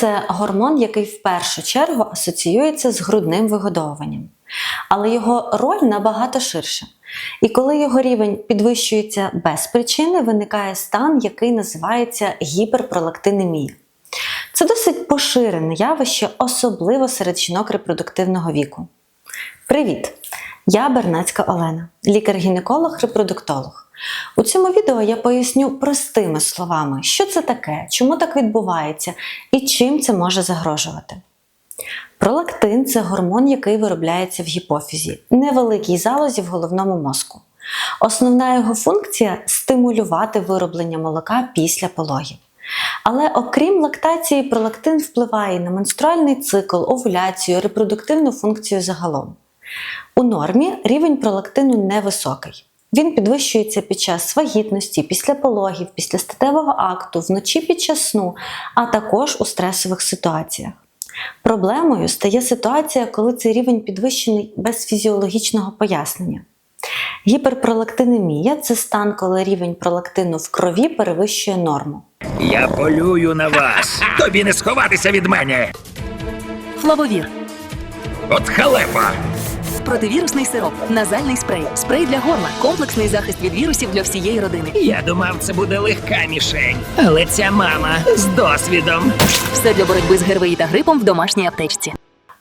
це гормон, який в першу чергу асоціюється з грудним вигодовуванням. Але його роль набагато ширша. І коли його рівень підвищується без причини, виникає стан, який називається гіперпролактинемія. Це досить поширене явище, особливо серед жінок репродуктивного віку. Привіт! Я Бернацька Олена, лікар-гінеколог-репродуктолог. У цьому відео я поясню простими словами, що це таке, чому так відбувається і чим це може загрожувати. Пролактин це гормон, який виробляється в гіпофізі, невеликій залозі в головному мозку. Основна його функція стимулювати вироблення молока після пологів. Але окрім лактації, пролактин впливає на менструальний цикл, овуляцію, репродуктивну функцію загалом. У нормі рівень пролактину невисокий. Він підвищується під час вагітності, після пологів, після статевого акту, вночі під час сну, а також у стресових ситуаціях. Проблемою стає ситуація, коли цей рівень підвищений без фізіологічного пояснення. Гіперпролактинемія це стан, коли рівень пролактину в крові перевищує норму. Я полюю на вас. Тобі не сховатися від мене. Флавовір. От халепа. Противірусний сироп, назальний спрей, спрей для горла, комплексний захист від вірусів для всієї родини. Я думав, це буде легка мішень. Але ця мама з досвідом. Все для боротьби з ГРВІ та грипом в домашній аптечці.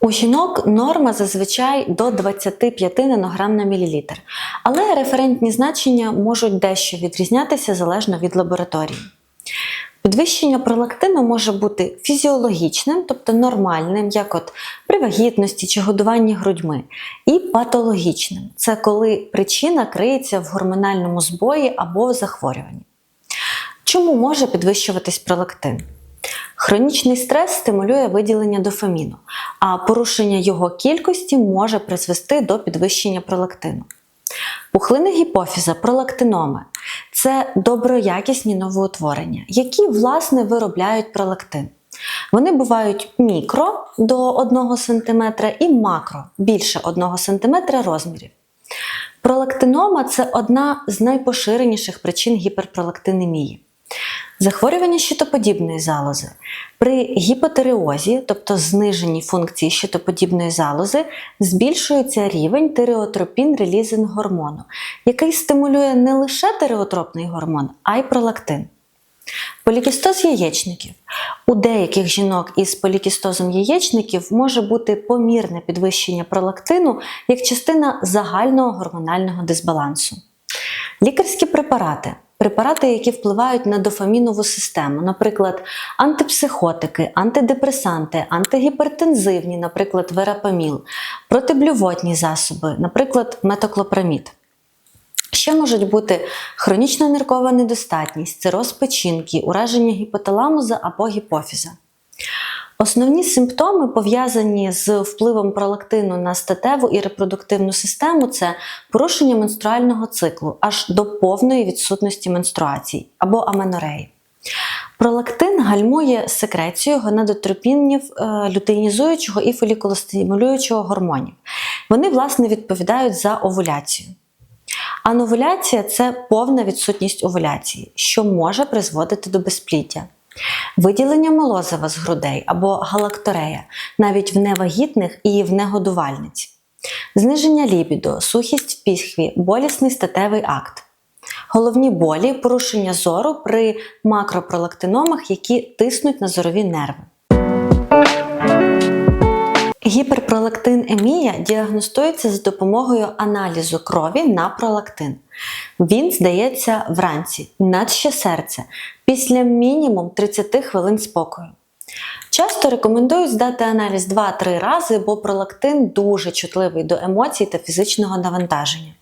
У жінок норма зазвичай до 25 нанограм на мілілітр, але референтні значення можуть дещо відрізнятися залежно від лабораторії. Підвищення пролактину може бути фізіологічним, тобто нормальним, як от при вагітності чи годуванні грудьми, і патологічним це коли причина криється в гормональному збої або захворюванні. Чому може підвищуватись пролактин? Хронічний стрес стимулює виділення дофаміну, а порушення його кількості може призвести до підвищення пролактину. Пухлини гіпофіза, пролактиноми це доброякісні новоутворення, які власне виробляють пролактин. Вони бувають мікро до 1 см і макро більше 1 см розмірів. Пролактинома це одна з найпоширеніших причин гіперпролактинемії. Захворювання щитоподібної залози. При гіпотереозі, тобто зниженні функції щитоподібної залози, збільшується рівень тиреотропін релізинг гормону, який стимулює не лише тиреотропний гормон, а й пролактин. Полікістоз яєчників. У деяких жінок із полікістозом яєчників може бути помірне підвищення пролактину як частина загального гормонального дисбалансу. Лікарські препарати. Препарати, які впливають на дофамінову систему, наприклад, антипсихотики, антидепресанти, антигіпертензивні, наприклад, верапаміл, протиблювотні засоби, наприклад, метоклопрамід. Ще можуть бути хронічна ниркова недостатність, цироз печінки, ураження гіпоталамуза або гіпофіза. Основні симптоми, пов'язані з впливом пролактину на статеву і репродуктивну систему, це порушення менструального циклу аж до повної відсутності менструацій або аменореї. Пролактин гальмує секрецію гонадотропінів е, лютеїнізуючого і фолікулостимулюючого гормонів. Вони, власне, відповідають за овуляцію. Ановуляція це повна відсутність овуляції, що може призводити до безпліття. Виділення молозива з грудей або галакторея навіть в невагітних і в негодувальниць, зниження лібідо, сухість в піхві, болісний статевий акт, головні болі, порушення зору при макропролактиномах, які тиснуть на зорові нерви. Гіперпролактинемія діагностується за допомогою аналізу крові на пролактин. Він здається вранці, наче серце, після мінімум 30 хвилин спокою. Часто рекомендують здати аналіз 2-3 рази, бо пролактин дуже чутливий до емоцій та фізичного навантаження.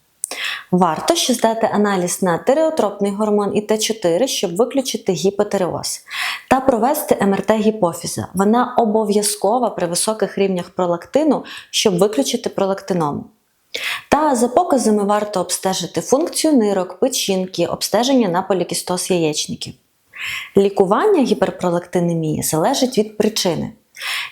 Варто ще здати аналіз на тиреотропний гормон і Т4, щоб виключити гіпотереоз, та провести МРТ гіпофіза. Вона обов'язкова при високих рівнях пролактину, щоб виключити пролактиному. Та за показами варто обстежити функцію нирок, печінки, обстеження на полікістоз яєчників. Лікування гіперпролактинемії залежить від причини.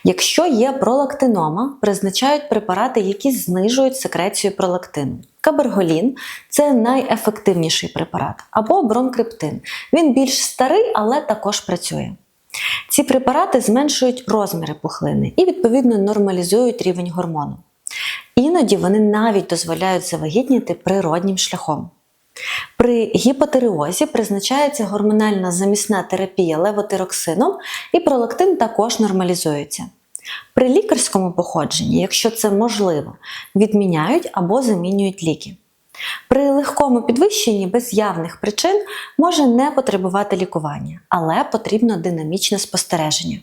Якщо є пролактинома, призначають препарати, які знижують секрецію пролактину. Каберголін це найефективніший препарат, або бронкриптин. Він більш старий, але також працює. Ці препарати зменшують розміри пухлини і, відповідно, нормалізують рівень гормону. Іноді вони навіть дозволяють завагітніти природнім шляхом. При гіпотереозі призначається гормональна замісна терапія левотироксином і пролактин також нормалізується. При лікарському походженні, якщо це можливо, відміняють або замінюють ліки. При легкому підвищенні без явних причин може не потребувати лікування, але потрібно динамічне спостереження.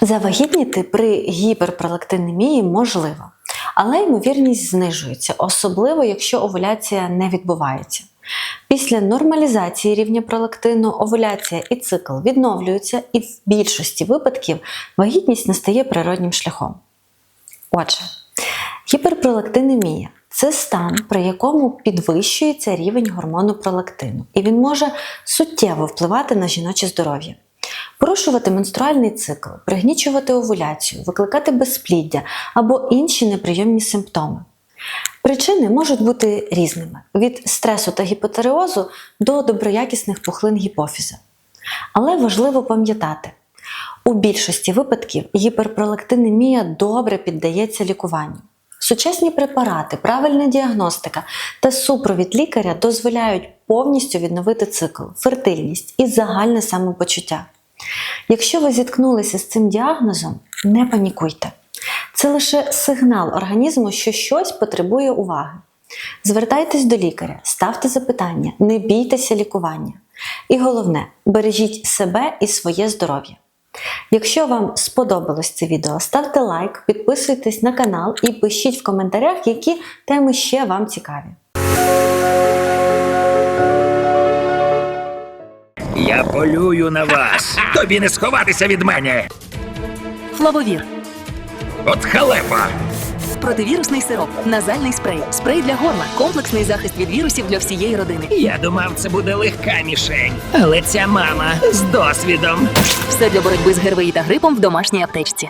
Завагітніти при гіперпролактинемії можливо, але ймовірність знижується, особливо якщо овуляція не відбувається. Після нормалізації рівня пролактину овуляція і цикл відновлюються, і в більшості випадків вагітність настає природнім шляхом. Отже, гіперпролактинемія це стан, при якому підвищується рівень гормону пролактину, і він може суттєво впливати на жіноче здоров'я. Порушувати менструальний цикл, пригнічувати овуляцію, викликати безпліддя або інші неприємні симптоми. Причини можуть бути різними: від стресу та гіпотереозу до доброякісних пухлин гіпофіза. Але важливо пам'ятати, у більшості випадків гіперпролактинемія добре піддається лікуванню. Сучасні препарати, правильна діагностика та супровід лікаря дозволяють повністю відновити цикл, фертильність і загальне самопочуття. Якщо ви зіткнулися з цим діагнозом, не панікуйте. Це лише сигнал організму, що щось потребує уваги. Звертайтесь до лікаря, ставте запитання, не бійтеся лікування. І головне, бережіть себе і своє здоров'я. Якщо вам сподобалось це відео, ставте лайк, підписуйтесь на канал і пишіть в коментарях, які теми ще вам цікаві. Я полюю на вас. Тобі не сховатися від мене. Флавовір. От халепа. Противірусний сироп. Назальний спрей. Спрей для горла. Комплексний захист від вірусів для всієї родини. Я думав, це буде легка мішень. Але ця мама з досвідом. Все для боротьби з ГРВІ та грипом в домашній аптечці.